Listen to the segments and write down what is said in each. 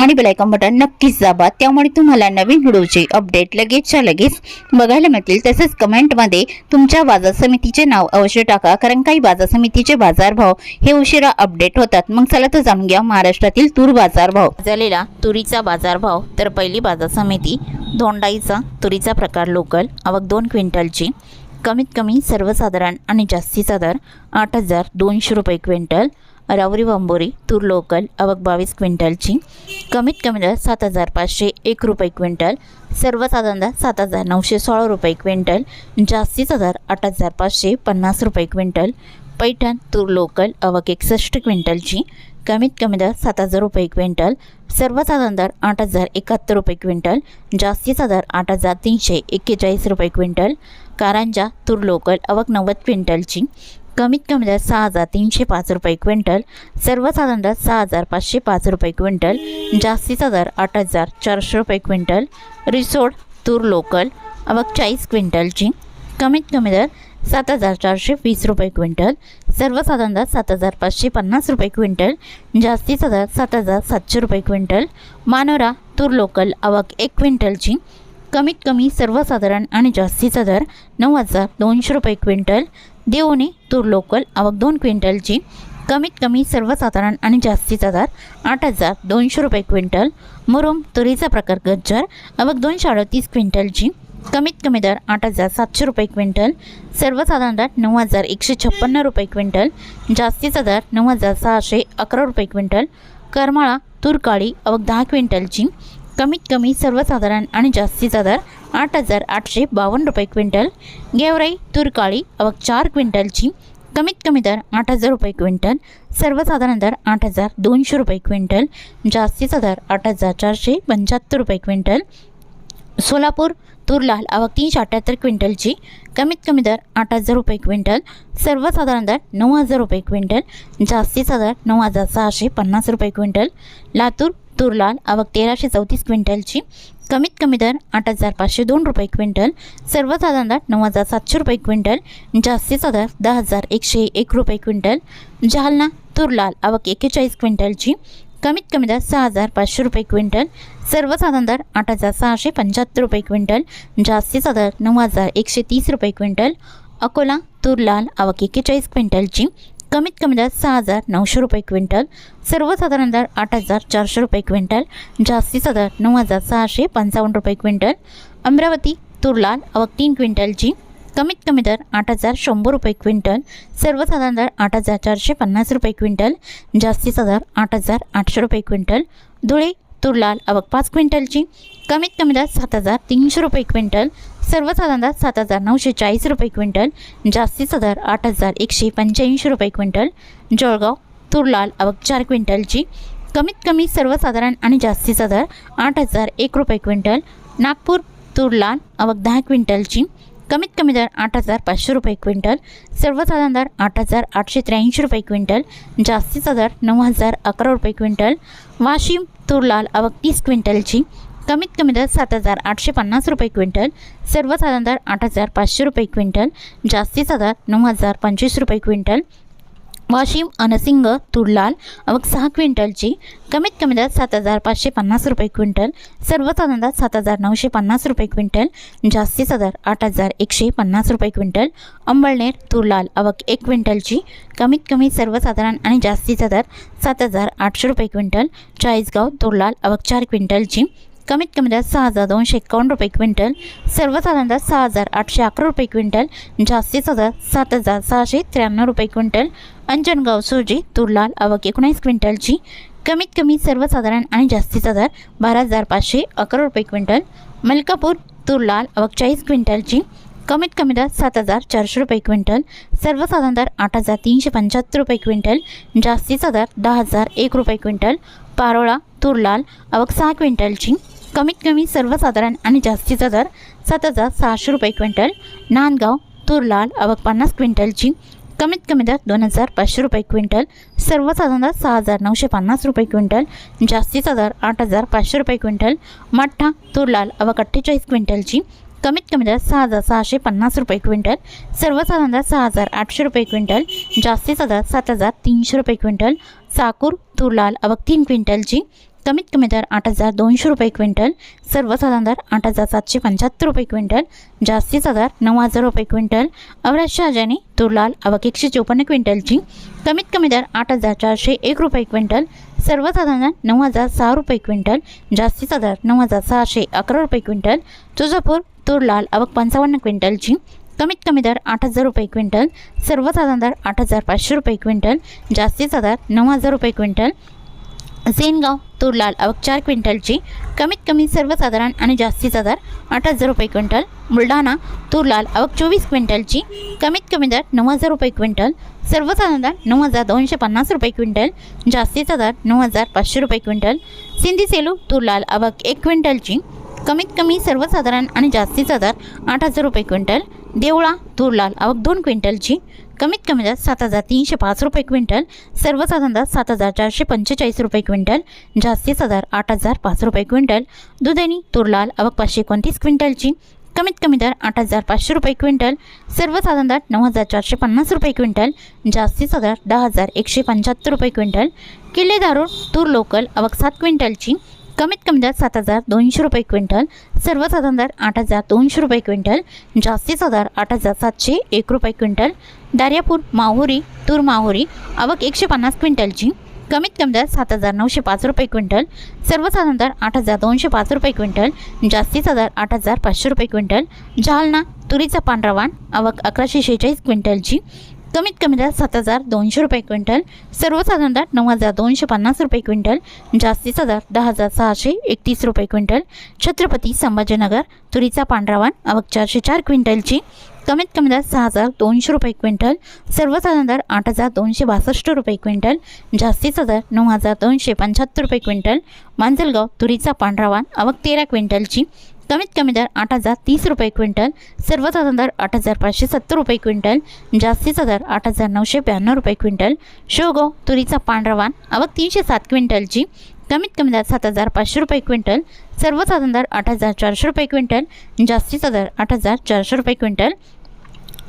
आणि bell icon button नक्कीच दाबा. त्यामुळे तुम्हाला नवीन व्हिडिओचे अपडेट लगेचच्या लगेच बघायला मिळतील. तसेच कमेंटमध्ये तुमच्या बाजार समितीचे नाव अवश्य टाका. कारण काही बाजार समितीचे बाजारभाव हे उशिरा अपडेट होतात. मग चला तर जाणून घ्या महाराष्ट्रातील तूर बाजारभाव. झालेला तुरीचा बाजारभाव. तर पहिली बाजार समिती धोंडाईचा तुरीचा प्रकार लोकल आवक दोन क्विंटलची. कमीत कमी सर्वसाधारण आणि जास्तीचा दर आठ हजार दोनशे रुपये क्विंटल. रावरी बांबोरी तूर लोकल आवक बावीस क्विंटलची कमीत कमी दर सात हजार पाचशे एक रुपये क्विंटल सर्वसाधारण दर सात हजार नऊशे सोळा रुपये क्विंटल जास्तीचा दर आठ हजार पाचशे पन्नास रुपये क्विंटल पैठण तूर लोकल आवक एकसष्ट क्विंटलची कमीत कमी दर सात हजार रुपये क्विंटल सर्वसाधारण दर आठ हजार एकाहत्तर रुपये क्विंटल जास्तीचा दर आठ हजार तीनशे एक्केचाळीस रुपये क्विंटल कारंजा तूर लोकल आवक नव्वद क्विंटलची कमीत कमी दर सहा हजार तीनशे पाच रुपये क्विंटल सर्वसाधारण दर सहा हजार पाचशे पाच रुपये क्विंटल जास्तीचा दर आठ हजार चारशे रुपये क्विंटल रिसोड तूर लोकल आवक चाळीस क्विंटलची कमीत कमी दर सात हजार चारशे वीस रुपये क्विंटल सर्वसाधारण दर सात हजार पाचशे पन्नास रुपये क्विंटल जास्तीचा दर सात हजार सातशे रुपये क्विंटल मानोरा तूर लोकल आवक एक क्विंटलची कमीत कमी सर्वसाधारण आणि जास्तीचा दर नऊ हजार दोनशे रुपये क्विंटल देवणी तूर लोकल आवक दोन क्विंटलची कमीत कमी सर्वसाधारण आणि जास्तीचा दर आठ हजार दोनशे रुपये क्विंटल मुरुम तुरीचा प्रकार गज्जर आवक दोनशे अडतीस क्विंटलची कमीत कमी दर आठ हजार सातशे रुपये क्विंटल सर्वसाधारण दर नऊ हजार एकशे छप्पन्न रुपये क्विंटल जास्तीचा दर नऊ हजार सहाशे अकरा रुपये क्विंटल करमाळा तूर काळी आवक दहा क्विंटलची कमीत कमी सर्वसाधारण आणि जास्तीचा दर आठ हजार आठशे बावन्न रुपये क्विंटल. गेवराई तूर काळी चार क्विंटलची कमीत कमी दर आठ हजार रुपये क्विंटल. सर्वसाधारण दर आठ हजार दोनशे रुपये क्विंटल. जास्तीचा दर आठ हजार चारशे पंच्याहत्तर रुपये क्विंटल. सोलापूर तूर लाल आवक तीनशे अठ्ठ्याहत्तर क्विंटलची कमीत कमी दर आठ हजार रुपये क्विंटल. सर्वसाधारण दर नऊ हजार रुपये क्विंटल. जास्तीचा दर नऊ हजार सहाशे पन्नास रुपये क्विंटल. लातूर तूर लाल आवक तेराशे चौतीस क्विंटलची कमीत कमी दर आठ हजार पाचशे दोन रुपये क्विंटल सर्वसाधारण दर नऊ हजार सातशे रुपये क्विंटल जास्तीचा दर दहा हजार एकशे एक रुपये क्विंटल. जालना तूर लाल आवक एक्केचाळीस क्विंटलची कमीत कमी दर सहा हजार पाचशे रुपये क्विंटल सर्वसाधारण दर आठ हजार सहाशे पंच्याहत्तर रुपये क्विंटल जास्तीचा दर नऊ हजार एकशे तीस रुपये क्विंटल. अकोला तूर लाल आवक एक्केचाळीस क्विंटलची कमीत कमी दर सहा हजार नऊशे रुपये क्विंटल सर्वसाधारण दर आठ हजार चारशे रुपये क्विंटल जास्तीचा दर नऊ हजार सहाशे पंचावन्न रुपये क्विंटल अमरावती तुरलाल अवक तीन क्विंटलची कमीत कमी दर आठ हजार शंभर रुपये क्विंटल सर्वसाधारण दर आठ हजार चारशे पन्नास रुपये क्विंटल जास्तीचा दर आठ हजार आठशे रुपये क्विंटल धुळे तूर लाल आवक पाच क्विंटलची. कमीत कमी दर सात हजार तीनशे रुपये क्विंटल. सर्वसाधारण दर सात हजार नऊशे चाळीस रुपये क्विंटल. जास्तीचा दर आठ हजार एकशे पंच्याऐंशी रुपये क्विंटल. जळगाव तूर लाल आवक चार क्विंटलची. कमीत कमी सर्वसाधारण आणि जास्तीचा दर आठ हजार एक रुपये क्विंटल. नागपूर तूर लाल आवक दहा क्विंटलची. कमीत कमी दर आठ हजार पाचशे रुपये क्विंटल सर्वसाधारण दर आठ हजार आठशे त्र्याऐंशी रुपये क्विंटल जास्तीचा दर नऊ हजार अकरा रुपये क्विंटल वाशिम तुरलाल आवक तीस क्विंटलची कमीत कमी दर सात हजार आठशे पन्नास रुपये क्विंटल सर्वसाधारण दर आठ हजार पाचशे रुपये क्विंटल जास्तीचा दर नऊ हजार पंचवीस रुपये क्विंटल वाशिम अनसिंग तुडलाल लाल सहा क्विंटलची. कमीत कमी दर सात हजार पाचशे पन्नास रुपये क्विंटल. सर्वसाधारण दर सात हजार नऊशे पन्नास रुपये क्विंटल. जास्तीचा दर आठ हजार एकशे पन्नास रुपये क्विंटल. अंबळनेर तुरलाल अवक एक क्विंटलची. कमीत कमी सर्वसाधारण आणि जास्तीचा दर सात हजार आठशे रुपये क्विंटल. चाळीसगाव तुरलाल अवक चार क्विंटलची. कमीत कमी दर सहा हजार दोनशे एकावन्न रुपये क्विंटल सर्वसाधारण दर सहा हजार आठशे अकरा रुपये क्विंटल जास्तीचा दर सात हजार सहाशे त्र्याण्णव रुपये क्विंटल अंजनगाव सुजी तुरलाल आवक एकोणीस क्विंटलची कमीत कमी सर्वसाधारण आणि जास्तीचा दर बारा हजार पाचशे अकरा रुपये क्विंटल मलकापूर तुरलाल आवक चाळीस क्विंटलची कमीत कमी दर सात हजार चारशे रुपये क्विंटल सर्वसाधारण दर आठ हजार तीनशे पंच्याहत्तर रुपये क्विंटल जास्तीचा दर दहा हजार एक रुपये क्विंटल पारोळा तूर लाल आवक सहा क्विंटलची कमीत कमी सर्वसाधारण आणि जास्तीचा दर सात हजार सहाशे रुपये क्विंटल नांदगाव तूर लाल पन्नास क्विंटलची कमीत कमी दर दोन हजार पाचशे रुपये क्विंटल सर्वसाधारण दर सहा हजार नऊशे पन्नास रुपये क्विंटल जास्तीचा दर आठ हजार पाचशे रुपये क्विंटल मठ्ठा तुरलाल अवक अठ्ठेचाळीस क्विंटलची कमीत कमी दर सहा हजार सहाशे पन्नास रुपये क्विंटल सर्वसाधारण दर सहा हजार आठशे रुपये क्विंटल जास्तीचा दर सात हजार तीनशे रुपये क्विंटल साकूर तूर लाल तीन क्विंटलची कमीत कमी दर आठ हजार दोनशे रुपये क्विंटल सर्वसाधारण दर आठ हजार सातशे पंच्याहत्तर रुपये क्विंटल जास्तीचा दर नऊ हजार रुपये क्विंटल. अवराज शहाजानी तूर लाल आवक एकशे चोपन्न क्विंटलची कमीत कमी दर आठ हजार चारशे एक रुपये क्विंटल सर्वसाधारण नऊ हजार सहा रुपये क्विंटल जास्तीचा दर नऊ हजार सहाशे अकरा रुपये क्विंटल. तुळजापूर तूर लाल आवक पंचावन्न क्विंटलची कमीत कमी दर आठ हजार रुपये क्विंटल सर्वसाधारण दर आठ हजार पाचशे रुपये क्विंटल जास्तीचा दर नऊ हजार रुपये क्विंटल. सेनगाव तूर लाल आवक चार क्विंटलची कमीत कमी सर्वसाधारण आणि जास्तीचा दर आठ हजार रुपये क्विंटल बुलढाणा तूर लाल आवक चोवीस क्विंटलची कमीत कमी दर नऊ हजार रुपये क्विंटल सर्वसाधारण दर नऊ हजार दोनशे पन्नास रुपये क्विंटल जास्तीचा दर नऊ हजार पाचशे रुपये क्विंटल सिंधी सेलू तूर लाल आवक एक क्विंटलची कमीत कमी सर्वसाधारण आणि जास्तीचा दर आठ हजार रुपये क्विंटल देवळा तूर लाल आवक दोन क्विंटलची. कमीत कमी दर सात हजार तीनशे पाच रुपये क्विंटल. सर्वसाधारण दर सात हजार चारशे पंचेचाळीस रुपये क्विंटल. जास्तीस हजार आठ हजार पाच रुपये क्विंटल. दुधनी तूर लाल आवक पाचशे एकोणतीस क्विंटलची. कमीत कमी दर आठ हजार पाचशे रुपये क्विंटल. सर्वसाधारण दर नऊ हजार चारशे पन्नास रुपये क्विंटल. जास्तीचा दर दहा हजार एकशे पंच्याहत्तर रुपये क्विंटल. किल्ले दारूळ तूर लोकल आवक सात क्विंटलची. कमीत कमी दर सात हजार दोनशे रुपये क्विंटल सर्वसाधारण दर आठ हजार दोनशे रुपये क्विंटल जास्तीचा दर आठ हजार सातशे एक रुपये क्विंटल. दार्यापूर माहुरी तूर माहुरी आवक एकशे पन्नास क्विंटलची कमीत कमी दर सात हजार नऊशे पाच रुपये क्विंटल सर्वसाधारण दर आठ हजार दोनशे पाच रुपये क्विंटल जास्तीचा दर आठ हजार पाचशे रुपये क्विंटल. जालना तुरीचा पांढरा वाण आवक अकराशे शेहेचाळीस क्विंटलची कमीत कमी दर सात हजार दोनशे रुपये क्विंटल सर्वसाधारण दर नऊ हजार दोनशे पन्नास रुपये क्विंटल जास्तीचा दर दहा हजार सहाशे एकतीस रुपये क्विंटल. छत्रपती संभाजीनगर तुरीचा पांढरावान आवक चारशे चार क्विंटलची कमीत कमी दर सहा हजार दोनशे रुपये क्विंटल सर्वसाधारण दर आठ हजार दोनशे बासष्ट रुपये क्विंटल जास्तीचा दर नऊ हजार दोनशे पंच्याहत्तर रुपये क्विंटल. मांजलगाव तुरीचा पांढरावान अवक तेरा क्विंटलची कमीत कमी दर आठ हजार तीस रुपये क्विंटल सर्वसाधारण दर आठ हजार पाचशे सत्तर रुपये क्विंटल जास्तीचा दर आठ हजार नऊशे ब्याण्णव रुपये क्विंटल शोगो तुरीचा पांढरवान आवक तीनशे सात क्विंटलची कमीत कमी दर सात हजार पाचशे रुपये क्विंटल सर्वसाधारण दर आठ हजार चारशे रुपये क्विंटल जास्तीचा दर आठ हजार चारशे रुपये क्विंटल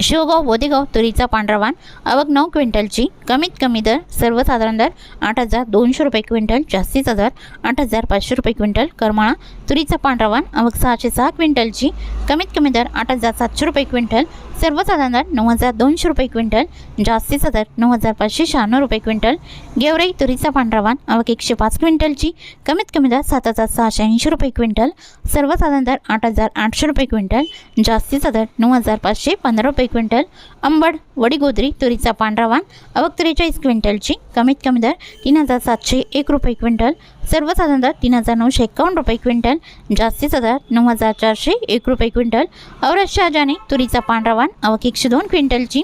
शिवगाव बोदेगाव तुरीचा पांढरा वाण आवक नऊ क्विंटलची कमीत कमी दर सर्वसाधारण दर आठ हजार दोनशे रुपये क्विंटल जास्तीचा दर आठ हजार पाचशे रुपये क्विंटल करमाळा तुरीचा पांढरा वाण आवक सहाशे सहा क्विंटलची कमीत कमी दर आठ हजार सातशे रुपये क्विंटल सर्वसाधारण दर नऊ हजार दोनशे रुपये क्विंटल जास्तीचा दर नऊ हजार पाचशे शहाण्णव रुपये क्विंटल. गेवराई तुरीचा पांढरावान आवक एकशे पाच क्विंटलची कमीत कमी दर सात हजार सहाशे ऐंशी रुपये क्विंटल. सर्वसाधारण दर आठ हजार आठशे रुपये क्विंटल जास्तीचा दर नऊ हजार पाचशे पंधरा रुपये क्विंटल. अंबड वडीगोद्री तुरीचा पांढरावान आवक त्रेचाळीस क्विंटलची कमीत कमी दर तीन हजार सातशे एक रुपये क्विंटल. सर्वसाधारण दर तीन हजार नऊशे एकावन्न रुपये क्विंटल जास्तीचा दर नऊ हजार चारशे एक रुपये क्विंटल. औरत शहाजाने तुरीचा पांढरावान आवक एकशे दोन क्विंटलची.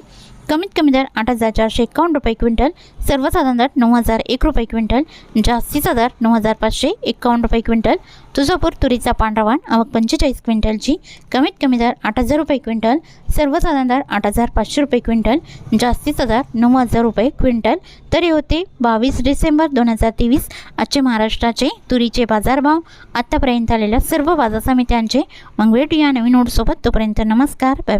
कमीत कमी दर आठ हजार चारशे एकावन्न रुपये क्विंटल सर्वसाधारण दर नऊ हजार एक रुपये क्विंटल जास्तीचा दर नऊ हजार पाचशे एकावन्न रुपये क्विंटल तुळजापूर तुरीचा पांढरावाण आवक पंचेचाळीस क्विंटलची कमीत कमी दर आठ हजार रुपये क्विंटल सर्वसाधारण दर आठ हजार पाचशे रुपये क्विंटल जास्तीचा दर नऊ हजार रुपये क्विंटल. तरी होते बावीस डिसेंबर दोन हजार तेवीस आजचे महाराष्ट्राचे तुरीचे बाजारभाव. आत्तापर्यंत आलेल्या सर्व बाजार समित्यांचे मग भेटूया नवीन नोटसोबत तोपर्यंत नमस्कार. बाय